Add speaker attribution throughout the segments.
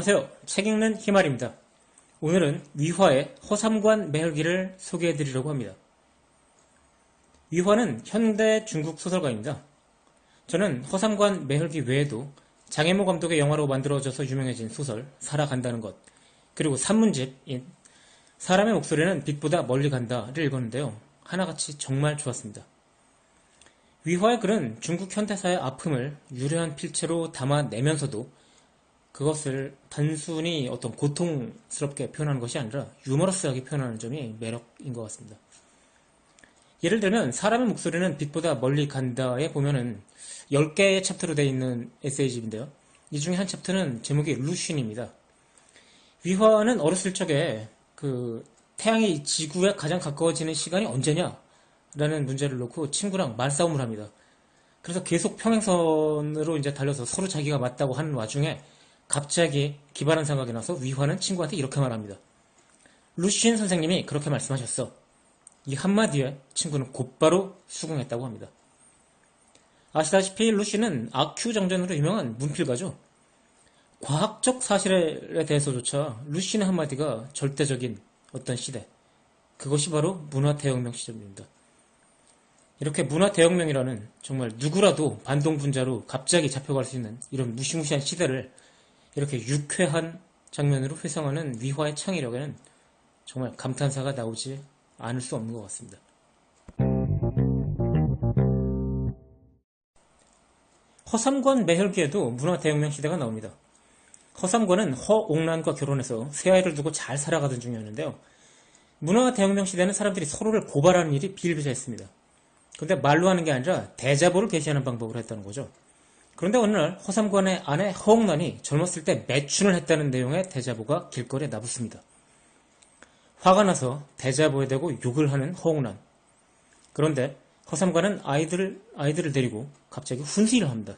Speaker 1: 안녕하세요. 책 읽는 희말입니다. 오늘은 위화의 허삼관 매혈기를 소개해 드리려고 합니다. 위화는 현대 중국 소설가입니다. 저는 허삼관 매혈기 외에도 장혜모 감독의 영화로 만들어져서 유명해진 소설 살아간다는 것 그리고 산문집인 사람의 목소리는 빛보다 멀리 간다를 읽었는데요. 하나같이 정말 좋았습니다. 위화의 글은 중국 현대사의 아픔을 유려한 필체로 담아내면서도 그것을 단순히 어떤 고통스럽게 표현하는 것이 아니라 유머러스하게 표현하는 점이 매력인 것 같습니다. 예를 들면 사람의 목소리는 빛보다 멀리 간다에 보면은 10개의 챕터로 되어 있는 에세이집인데요. 이 중에 한 챕터는 제목이 루신입니다. 위화는 어렸을 적에 그 태양이 지구에 가장 가까워지는 시간이 언제냐? 라는 문제를 놓고 친구랑 말싸움을 합니다. 그래서 계속 평행선으로 이제 달려서 서로 자기가 맞다고 하는 와중에 갑자기 기발한 생각이 나서 위화는 친구한테 이렇게 말합니다. 루시엔 선생님이 그렇게 말씀하셨어. 이 한마디에 친구는 곧바로 수긍했다고 합니다. 아시다시피 루시는 아큐 정전으로 유명한 문필가죠. 과학적 사실에 대해서조차 루시의 한마디가 절대적인 어떤 시대. 그것이 바로 문화대혁명 시점입니다. 이렇게 문화대혁명이라는 정말 누구라도 반동분자로 갑자기 잡혀갈 수 있는 이런 무시무시한 시대를 이렇게 유쾌한 장면으로 회상하는 위화의 창의력에는 정말 감탄사가 나오지 않을 수 없는 것 같습니다. 허삼관 매혈기에도 문화대혁명 시대가 나옵니다. 허삼관은 허옥란과 결혼해서 새 아이를 두고 잘 살아가던 중이었는데요. 문화대혁명 시대는 사람들이 서로를 고발하는 일이 비일비재했습니다. 그런데 말로 하는 게 아니라 대자보를 게시하는 방법으로 했다는 거죠. 그런데 어느 날 허삼관의 아내 허옥란이 젊었을 때 매춘을 했다는 내용의 대자보가 길거리에 나붙습니다. 화가 나서 대자보에 대고 욕을 하는 허옥란. 그런데 허삼관은 아이들, 아이들을 데리고 갑자기 훈시를 합니다.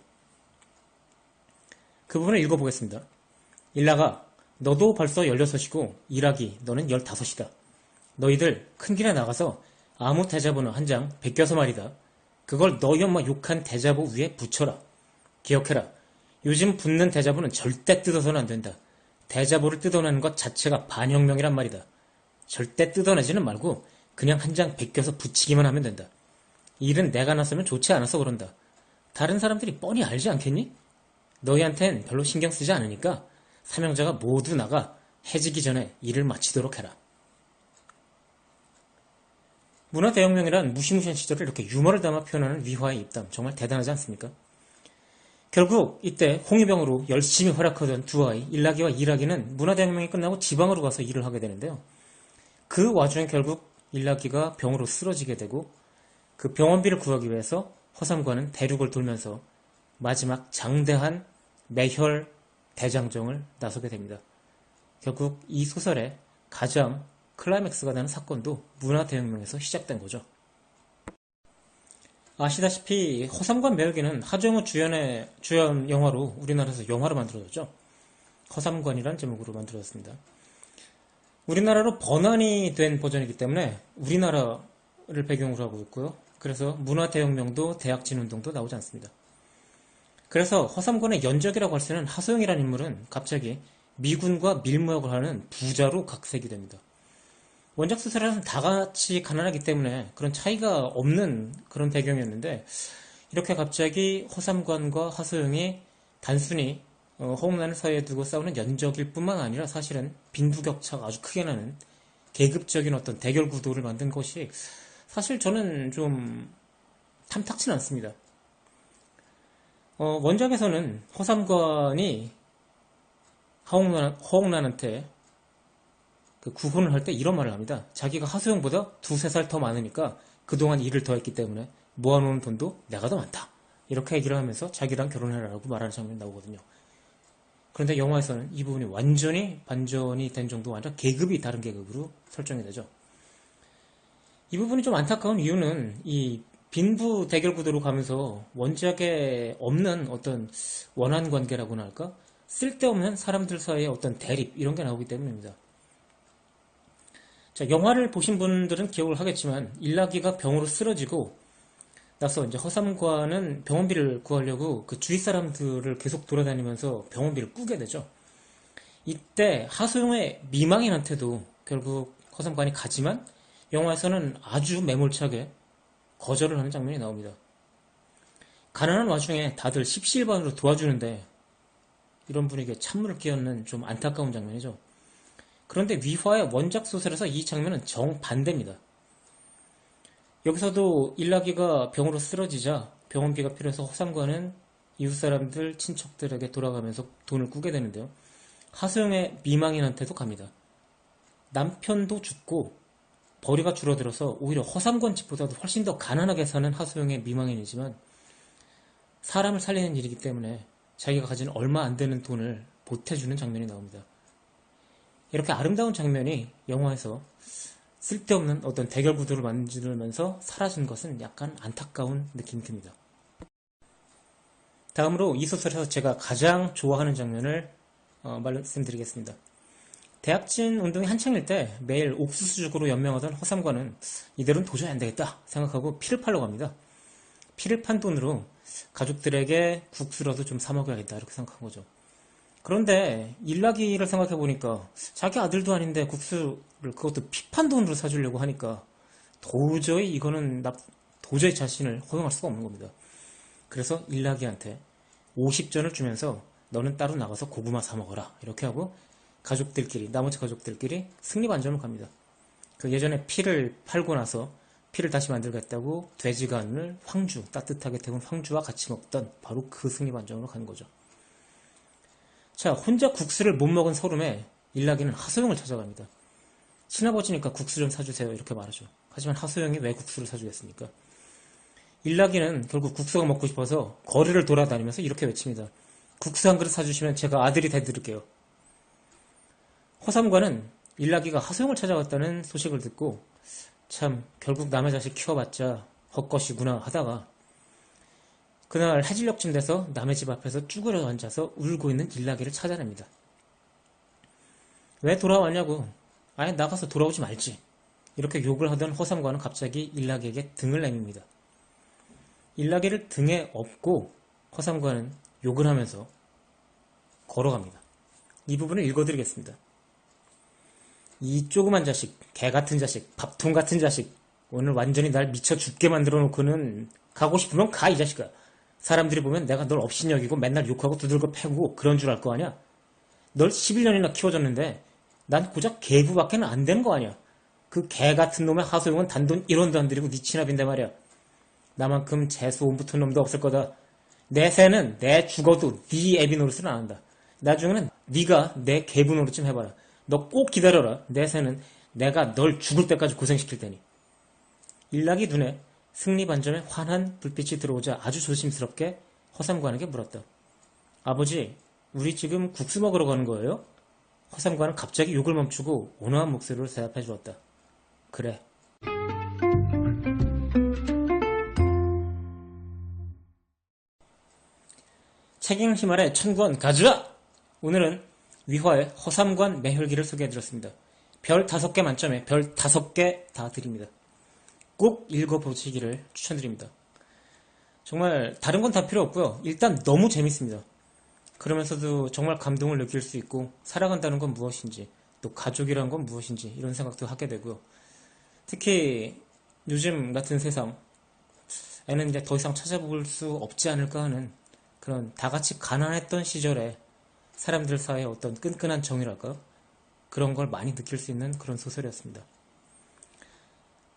Speaker 1: 그 부분을 읽어보겠습니다. 일라가 너도 벌써 16이고 일하기 너는 15이다. 너희들 큰 길에 나가서 아무 대자보는 한장 베껴서 말이다. 그걸 너희 엄마 욕한 대자보 위에 붙여라. 기억해라. 요즘 붙는 대자보는 절대 뜯어서는 안 된다. 대자보를 뜯어내는 것 자체가 반혁명이란 말이다. 절대 뜯어내지는 말고 그냥 한장 베껴서 붙이기만 하면 된다. 일은 내가 나서면 좋지 않아서 그런다. 다른 사람들이 뻔히 알지 않겠니? 너희한텐 별로 신경 쓰지 않으니까 사명자가 모두 나가 해지기 전에 일을 마치도록 해라. 문화대혁명이란 무시무시한 시절을 이렇게 유머를 담아 표현하는 위화의 입담 정말 대단하지 않습니까? 결국 이때 홍위병으로 열심히 활약하던 두 아이 일라기와 이라기는 문화대혁명이 끝나고 지방으로 가서 일을 하게 되는데요. 그 와중에 결국 일라기가 병으로 쓰러지게 되고 그 병원비를 구하기 위해서 허삼관은 대륙을 돌면서 마지막 장대한 매혈 대장정을 나서게 됩니다. 결국 이 소설의 가장 클라이맥스가 되는 사건도 문화대혁명에서 시작된 거죠. 아시다시피 허삼관 매력기는 하정우 주연의 주연 영화로 우리나라에서 영화로 만들어졌죠. 허삼관이란 제목으로 만들어졌습니다. 우리나라로 번안이 된 버전이기 때문에 우리나라를 배경으로 하고 있고요. 그래서 문화대혁명도 대학진운동도 나오지 않습니다. 그래서 허삼관의 연적이라고 할 수 있는 하소영이라는 인물은 갑자기 미군과 밀무역을 하는 부자로 각색이 됩니다. 원작 소설에서는 다 같이 가난하기 때문에 그런 차이가 없는 그런 배경이었는데 이렇게 갑자기 허삼관과 하소영이 단순히 어, 허웅란을 사이에 두고 싸우는 연적일 뿐만 아니라 사실은 빈부격차가 아주 크게 나는 계급적인 어떤 대결 구도를 만든 것이 사실 저는 좀 탐탁치는 않습니다. 어, 원작에서는 허삼관이 허웅란, 허웅란한테 그 구혼을 할 때 이런 말을 합니다. 자기가 하소영보다 두세 살 더 많으니까 그동안 일을 더 했기 때문에 모아놓은 돈도 내가 더 많다. 이렇게 얘기를 하면서 자기랑 결혼해라라고 말하는 장면이 나오거든요. 그런데 영화에서는 이 부분이 완전히 반전이 된 정도가 아니라 계급이 다른 계급으로 설정이 되죠. 이 부분이 좀 안타까운 이유는 이 빈부 대결 구도로 가면서 원작에 없는 어떤 원한 관계라고나 할까? 쓸데없는 사람들 사이의 어떤 대립 이런 게 나오기 때문입니다. 자, 영화를 보신 분들은 기억을 하겠지만 일라기가 병으로 쓰러지고 나서 이제 허삼과는 병원비를 구하려고 그 주위 사람들을 계속 돌아다니면서 병원비를 꾸게 되죠. 이때 하소영의 미망인한테도 결국 허삼관이 가지만 영화에서는 아주 매몰차게 거절을 하는 장면이 나옵니다. 가난한 와중에 다들 십시일반으로 도와주는데 이런 분위기에 찬물을 끼얹는 좀 안타까운 장면이죠. 그런데 위화의 원작 소설에서 이 장면은 정반대입니다. 여기서도 일라기가 병으로 쓰러지자 병원비가 필요해서 허삼관은 이웃 사람들, 친척들에게 돌아가면서 돈을 꾸게 되는데요. 하소영의 미망인한테도 갑니다. 남편도 죽고 벌이가 줄어들어서 오히려 허삼관 집보다도 훨씬 더 가난하게 사는 하소영의 미망인이지만 사람을 살리는 일이기 때문에 자기가 가진 얼마 안 되는 돈을 보태주는 장면이 나옵니다. 이렇게 아름다운 장면이 영화에서 쓸데없는 어떤 대결 구도를 만들면서 사라진 것은 약간 안타까운 느낌이 듭니다. 다음으로 이 소설에서 제가 가장 좋아하는 장면을 어, 말씀드리겠습니다. 대학진 운동이 한창일 때 매일 옥수수죽으로 연명하던 허삼관은 이대로는 도저히 안 되겠다 생각하고 피를 팔러 갑니다. 피를 판 돈으로 가족들에게 국수라도 좀 사 먹어야겠다 이렇게 생각한 거죠. 그런데 일나기를 생각해 보니까 자기 아들도 아닌데 국수를 그것도 피판 돈으로 사주려고 하니까 도저히 이거는 나 도저히 자신을 허용할 수가 없는 겁니다. 그래서 일나기한테 50전을 주면서 너는 따로 나가서 고구마 사 먹어라 이렇게 하고 가족들끼리 나머지 가족들끼리 승리 반점을 갑니다. 그 예전에 피를 팔고 나서 피를 다시 만들겠다고 돼지간을 황주 따뜻하게 데운 황주와 같이 먹던 바로 그 승리 반점으로 간 거죠. 자 혼자 국수를 못 먹은 서름에 일나기는 하소영을 찾아갑니다. 친아버지니까 국수 좀 사주세요 이렇게 말하죠. 하지만 하소영이 왜 국수를 사주겠습니까? 일나기는 결국 국수가 먹고 싶어서 거리를 돌아다니면서 이렇게 외칩니다. 국수 한 그릇 사주시면 제가 아들이 돼드릴게요. 허삼관은 일나기가 하소영을 찾아갔다는 소식을 듣고 참 결국 남의 자식 키워봤자 헛것이구나 하다가 그날 해질녘쯤 돼서 남의 집 앞에서 쭈그려 앉아서 울고 있는 일나기를 찾아냅니다. 왜 돌아왔냐고 아예 나가서 돌아오지 말지 이렇게 욕을 하던 허삼관은 갑자기 일나기에게 등을 내밉니다. 일나기를 등에 업고 허삼관은 욕을 하면서 걸어갑니다. 이 부분을 읽어드리겠습니다. 이 조그만 자식, 개 같은 자식, 밥통 같은 자식, 오늘 완전히 날 미쳐 죽게 만들어 놓고는 가고 싶으면 가, 이 자식아. 사람들이 보면 내가 널 업신여기고 맨날 욕하고 두들겨 패고 그런 줄 알 거 아니야? 널 11년이나 키워줬는데 난 고작 개부밖에는 안 되는 거 아니야? 그 개 같은 놈의 하소용은 단돈 1원도 안 들이고 네 친합인데 말이야. 나만큼 재수 온 붙은 놈도 없을 거다. 내 새는 내 죽어도 네 애비 노릇을 안 한다. 나중에는 네가 내 개부 노릇 좀 해봐라. 너 꼭 기다려라. 내 새는 내가 널 죽을 때까지 고생시킬 테니. 일락이 눈에 승리 반점에 환한 불빛이 들어오자 아주 조심스럽게 허삼관에게 물었다. 아버지, 우리 지금 국수 먹으러 가는 거예요? 허삼관은 갑자기 욕을 멈추고 온화한 목소리로 대답해 주었다. 그래. 책임힘 아래 천권 가져와! 오늘은 위화의 허삼관 매혈기를 소개해드렸습니다. 별 다섯 개 만점에 별 다섯 개다 드립니다. 꼭 읽어보시기를 추천드립니다. 정말 다른 건 다 필요 없고요. 일단 너무 재밌습니다. 그러면서도 정말 감동을 느낄 수 있고 살아간다는 건 무엇인지 또 가족이란 건 무엇인지 이런 생각도 하게 되고요. 특히 요즘 같은 세상 애는 이제 더 이상 찾아볼 수 없지 않을까 하는 그런 다 같이 가난했던 시절에 사람들 사이에 어떤 끈끈한 정이랄까요? 그런 걸 많이 느낄 수 있는 그런 소설이었습니다.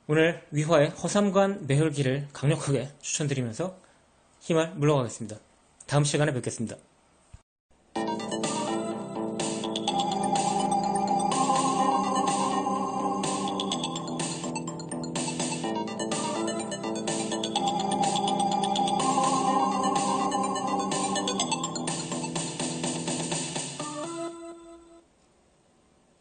Speaker 1: 오늘 위화의 허삼관 매혈기를 강력하게 추천드리면서 힘을 물러가겠습니다. 다음 시간에 뵙겠습니다.